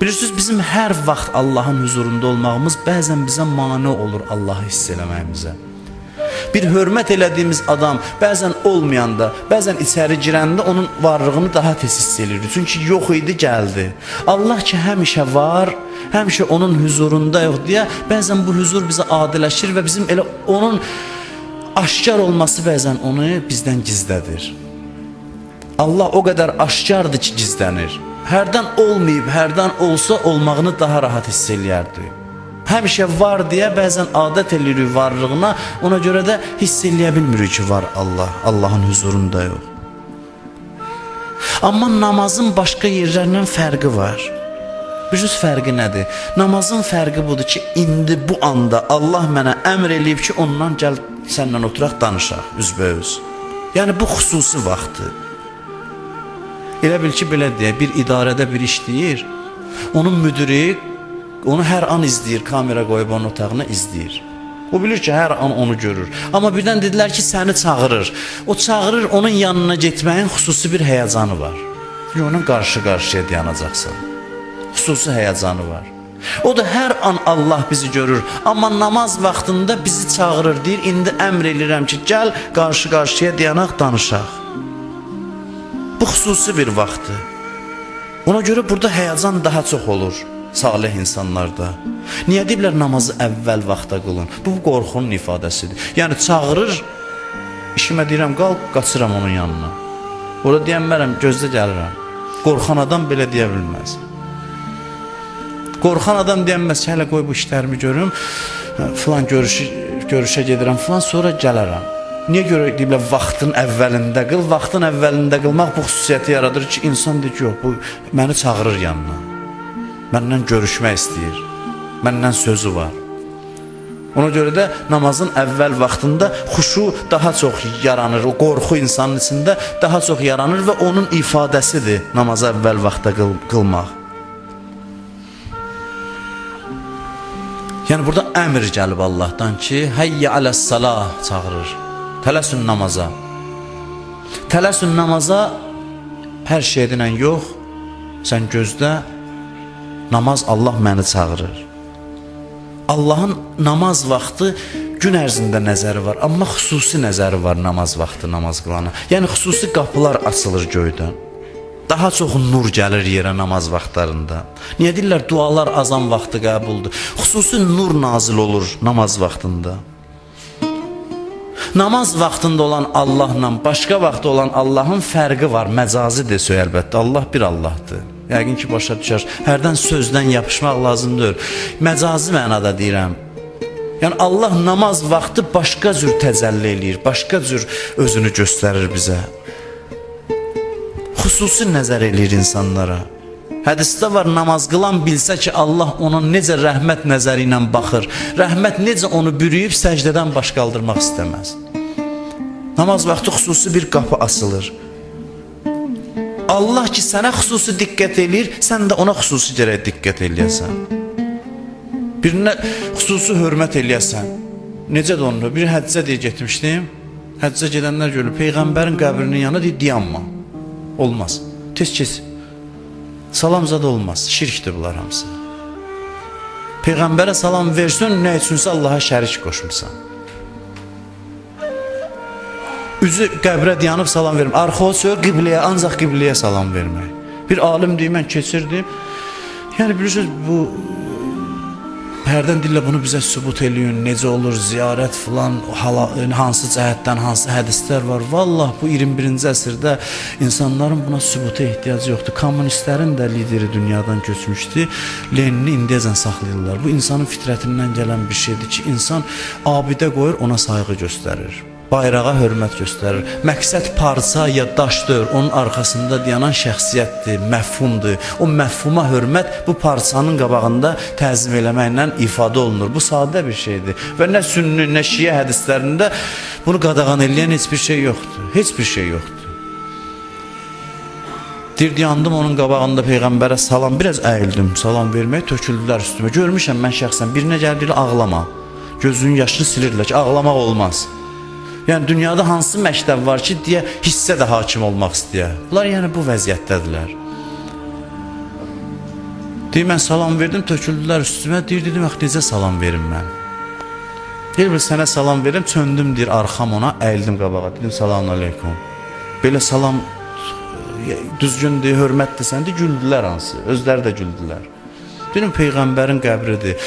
Bilirsiniz, bizim hər vaxt Allahın huzurunda olmağımız bəzən bizə mane olur Allahı hiss eləməyimizə. Bir hörmət elədiyimiz adam bəzən olmayanda, bəzən içəri girəndə onun varlığını daha tez hiss elirdik. Çünki yox idi, gəldi. Allah ki həmişə var, həmişə onun huzurunda yox deyə bəzən bu huzur bizə adiləşir və bizim elə onun aşkar olması bəzən onu bizdən gizlədir. Allah o qədər aşkardır ki, gizlənir. Hərdən olmayıb, hərdən olsa olmağını daha rahat hiss eləyərdi. Həmişə var deyə bəzən adət eləyirik varlığına, ona görə də hiss eləyə bilmirik ki, var Allah, Allahın huzurunda yox. Amma namazın başqa yerlərdən fərqi var. Bilirsiniz fərqi nədir? Namazın fərqi budur ki, indi bu anda Allah mənə əmr eləyib ki, ondan gəl səndən oturaq danışaq üzbəüz. Yəni bu xüsusi vaxtdır. Elə bil ki, belə deyək, bir idarədə bir iş deyir. Onun müdiri onu hər an izləyir, kamera qoyub onun otağına izləyir. O bilir ki, hər an onu görür. Amma birdən dedilər ki, səni çağırır. O çağırır, onun yanına getməyin xüsusi bir həyəcanı var. Onunla qarşı-qarşıya dayanacaqsan. Xüsusi həyəcanı var. O da hər an Allah bizi görür. Amma namaz vaxtında bizi çağırır, deyir, indi əmr eləyirəm ki, gəl qarşı-qarşıya dayanaq, danışaq. Bu xüsusi bir vaxtdır. Ona görə burada həyəcan daha çox olur salih insanlarda. Niyə deyiblər namazı əvvəl vaxta qılın? Bu qorxunun ifadəsidir. Yəni çağırır, işimə deyirəm, qalq, qaçıram onun yanına. Orada deyənmərəm, gözdə gəlirəm. Qorxan adam belə deyə bilməz. Qorxan adam deyənməz ki, hələ qoy bu işlərimi görüm, filan görüşü, görüşə gedirəm, filan sonra gələrəm. Niyə görə deyiblər vaxtın əvvəlində qıl, vaxtın əvvəlində qılmaq bu xüsusiyyəti yaradır ki, insan deyir ki, yox, bu məni çağırır yanına. Məndən görüşmək istəyir. Məndən sözü var. Ona görə də namazın əvvəl vaxtında xuşu daha çox yaranır. O qorxu insanın içində daha çox yaranır və onun ifadəsidir namazı əvvəl vaxtda qıl qılmaq. Yəni burada əmr gəlib Allahdan ki, həyyə aləs-salah çağırır. Tələsün namaza. Tələsün namaza hər şeydən yox, sən gözlə, namaz Allah məni çağırır. Allahın namaz vaxtı gün ərzində nəzəri var, amma xüsusi nəzəri var namaz vaxtı namaz qılana. Yəni xüsusi qapılar açılır göydən. Daha çox nur gəlir yerə namaz vaxtlarında. Niyə deyirlər dualar azan vaxtı qəbuldur? Xüsusi nur nazil olur namaz vaxtında. Namaz vaxtında olan Allahla başqa vaxtda olan Allahın fərqi var. Məcazidir söy əlbəttə. Allah bir Allahdır. Yəqin ki, başa düşər. Hərdən sözdən yapışmaq lazımdır. Məcazi mənada deyirəm. Yəni Allah namaz vaxtı başqa cür təcəlli eləyir, başqa cür özünü göstərir bizə. Xüsusi nəzər eləyir insanlara. Hədisdə var namaz qılan bilsə ki, Allah ona necə rəhmət nəzəri ilə baxır, rəhmət necə onu bürüyüb səcdədən baş qaldırmaq istəməz. Namaz vaxtı xüsusi bir qapı açılır. Allah ki sənə xüsusi diqqət eləyir, sən də ona xüsusi gərək diqqət eləyəsən. Birinə xüsusi hörmət eləyəsən. Necə də onu? Bir həccə deyə getmişdim. Həccə gedənlər görür, Peyğəmbərin qəbrinin yanına deyir, dayanma. Olmaz. Tez kes. Salam zad olmaz. Şirkdir bunlar hamısı. Peyğəmbərə salam versən, nə üçünsə Allaha şərik qoşmusan. Üzü qəbrə dayanıb salam vermə. Arxa sör qibləyə, ancaq qibləyə salam vermək. Bir alim deyir, mən keçirdim. Yəni bilirsiniz bu hərdən dillə bunu bizə sübut eləyin, necə olur ziyarət filan, hala, hansı cəhətdən, hansı hədislər var. Vallah bu 21-ci əsrdə insanların buna sübuta ehtiyacı yoxdur. Kommunistlərin də lideri dünyadan köçmüşdü. Lenini indiyəcən saxlayırlar. Bu insanın fitrətindən gələn bir şeydir ki, insan abidə qoyur, ona sayğı göstərir bayrağa hörmət göstərir. Məqsəd parça ya daşdır, onun arxasında dayanan şəxsiyyətdir, məfhumdur. O məfhuma hörmət bu parçanın qabağında təzim eləməklə ifadə olunur. Bu sadə bir şeydir və nə sünni, nə şiə hədislərində bunu qadağan edən heç bir şey yoxdur. Heç bir şey yoxdur. Dirdi yandım onun qabağında peyğəmbərə salam, biraz əyildim, salam vermək töküldülər üstümə. Görmüşəm mən şəxsən birinə gəldi ağlama. Gözünün yaşını silirlər ki, ağlamaq olmaz. Yəni dünyada hansı məktəb var ki, deyə hissə də hakim olmaq istəyə. Bunlar yəni bu vəziyyətdədirlər. Deyir, mən salam verdim, töküldülər üstümə. Deyir, dedim, axı necə salam verim mən? Deyir, bir sənə salam verim, çöndüm, deyir, arxam ona, əyildim qabağa. Dedim, salamun aleykum. Belə salam e, düzgündür, hörmətdir səndə, güldülər hansı. Özləri də güldülər. Dedim, Peyğəmbərin qəbridir.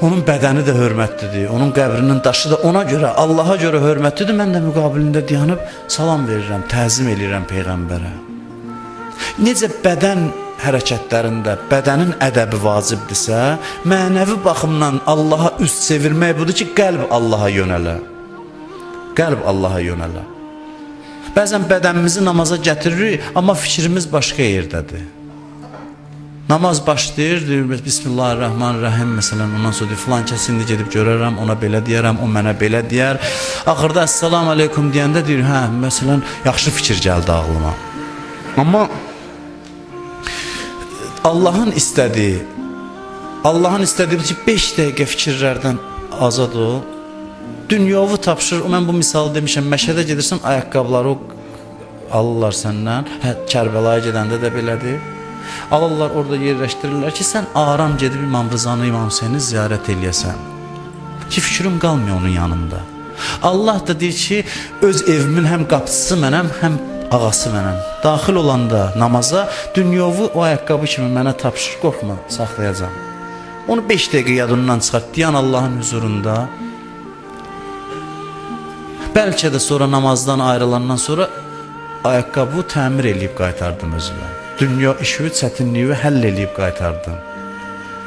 Onun bədəni də hörmətlidir. Onun qəbrinin daşı da ona görə, Allaha görə hörmətlidir. Mən də müqabilində dayanıb salam verirəm, təzim eləyirəm Peyğəmbərə. Necə bədən hərəkətlərində bədənin ədəbi vacibdirsə, mənəvi baxımdan Allaha üz çevirmək budur ki, qəlb Allaha yönələ. Qəlb Allaha yönələ. Bəzən bədənimizi namaza gətiririk, amma fikrimiz başqa yerdədir. Namaz başlayır, deyir, Bismillahirrahmanirrahim, məsələn, ondan sonra deyir, filan kəs indi gedib görərəm, ona belə deyərəm, o mənə belə deyər. Axırda Əssalamu aleykum deyəndə deyir, hə, məsələn, yaxşı fikir gəldi ağlıma. Amma Allahın istədiyi, Allahın istədiyi ki, 5 dəqiqə fikirlərdən azad ol. Dünyovu tapşır, mən bu misalı demişəm, Məşədə gedirsən, ayaqqabıları alırlar səndən. Hə, Kərbəlaya gedəndə də belədir. Alırlar orada yerləşdirirlər ki, sən aram gedib İmam Rızanı, İmam Hüseyni ziyarət eləyəsən. Ki, fikrim qalmıyor onun yanında. Allah da deyir ki, öz evimin həm qapıçısı mənəm, həm ağası mənəm. Daxil olanda namaza dünyovu o ayaqqabı kimi mənə tapşır, qorxma, saxlayacağam. Onu 5 dəqiqə yadından çıxart, deyən Allahın huzurunda. Bəlkə də sonra namazdan ayrılandan sonra ayaqqabı təmir eləyib qaytardım özümə. Dünya işi çətinliyi həll eləyib qaytardım.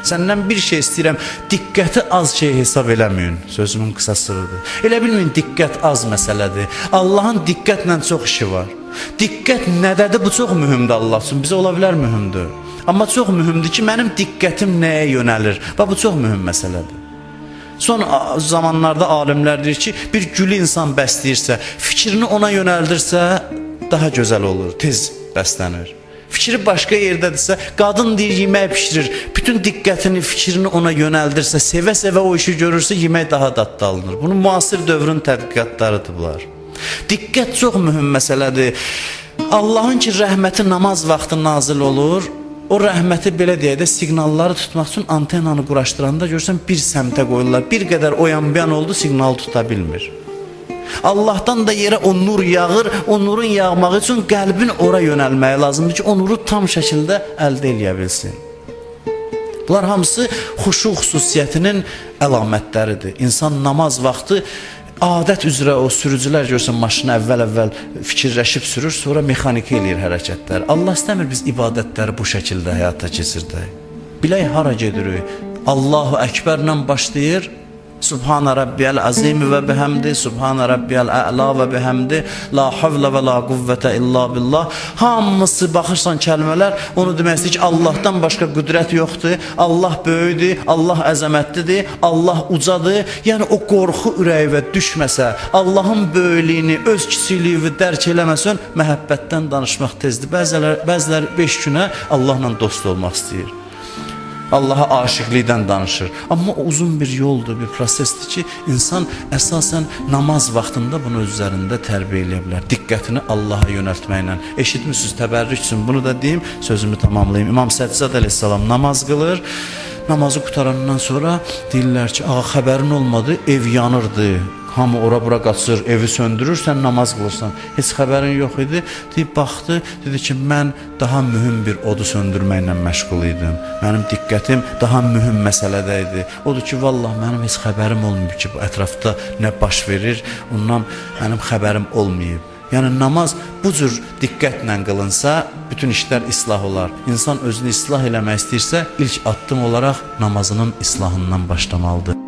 Səndən bir şey istəyirəm, diqqəti az şey hesab eləməyin. Sözümün qısasıdır. Elə bilməyin diqqət az məsələdir. Allahın diqqətlə çox işi var. Diqqət nədədir? Bu çox mühümdür Allah üçün. Bizə ola bilər mühümdür. Amma çox mühümdür ki, mənim diqqətim nəyə yönəlir? Və bu çox mühüm məsələdir. Son zamanlarda alimlər deyir ki, bir gülü insan bəsləyirsə, fikrini ona yönəldirsə, daha gözəl olur, tez bəslənir. Fikri başqa yerdədirsə, qadın deyir yemək bişirir. Bütün diqqətini, fikrini ona yönəldirsə, sevə-sevə o işi görürsə, yemək daha dadlı alınır. Bunu müasir dövrün tədqiqatlarıdır bunlar. Diqqət çox mühüm məsələdir. Allahın ki rəhməti namaz vaxtı nazil olur. O rəhməti belə deyək də siqnalları tutmaq üçün antenanı quraşdıranda görsən bir səmtə qoyurlar. Bir qədər oyan-buyan oldu, siqnalı tuta bilmir. Allahdan da yerə o nur yağır. O nurun yağması üçün qəlbin ora yönəlməyi lazımdır ki, o nuru tam şəkildə əldə eləyə bilsin. Bunlar hamısı xuşu xüsusiyyətinin əlamətləridir. İnsan namaz vaxtı adət üzrə o sürücülər görsən maşını əvvəl-əvvəl fikirləşib sürür, sonra mexaniki eləyir hərəkətlər. Allah istəmir biz ibadətləri bu şəkildə həyata keçirdək. Bilək hara gedirik? Allahu Əkbərlə başlayır, Subhan rabbiyal azim və bihamdi, Subhan rabbiyal a'la və bihamdi, la havlə və la quvvətə illa billah. Hamısı baxırsan kəlmələr, onu deməkdir ki, Allahdan başqa qüdrət yoxdur. Allah böyükdür, Allah əzəmətlidir, Allah ucadır. Yəni o qorxu ürəyivə düşməsə, Allahın böyüklüyünü, öz kiçikliyini dərk eləməsən, məhəbbətdən danışmaq tezdir. Bəziləri bəziləri 5 günə Allahla dost olmaq istəyir. Allaha aşiqlikdən danışır. Amma uzun bir yoldur, bir prosesdir ki, insan əsasən namaz vaxtında bunu üzərində tərbiyə edə bilər. Diqqətini Allaha yönəltməklə. Eşitmisiniz təbərrük üçün bunu da deyim, sözümü tamamlayım. İmam Səccad əleyhissalam namaz qılır. Namazı qutarandan sonra deyirlər ki, ağa xəbərin olmadı, ev yanırdı. Hamı ora bura qaçır, evi söndürür, sən namaz qılırsan. Heç xəbərin yox idi. Deyib baxdı, dedi ki, mən daha mühüm bir odu söndürməklə məşğul idim. Mənim diqqətim daha mühüm məsələdə idi. Odur ki, vallah mənim heç xəbərim olmayıb ki, bu ətrafda nə baş verir, ondan mənim xəbərim olmayıb. Yəni namaz bu cür diqqətlə qılınsa, bütün işlər islah olar. İnsan özünü islah eləmək istəyirsə, ilk addım olaraq namazının islahından başlamalıdır.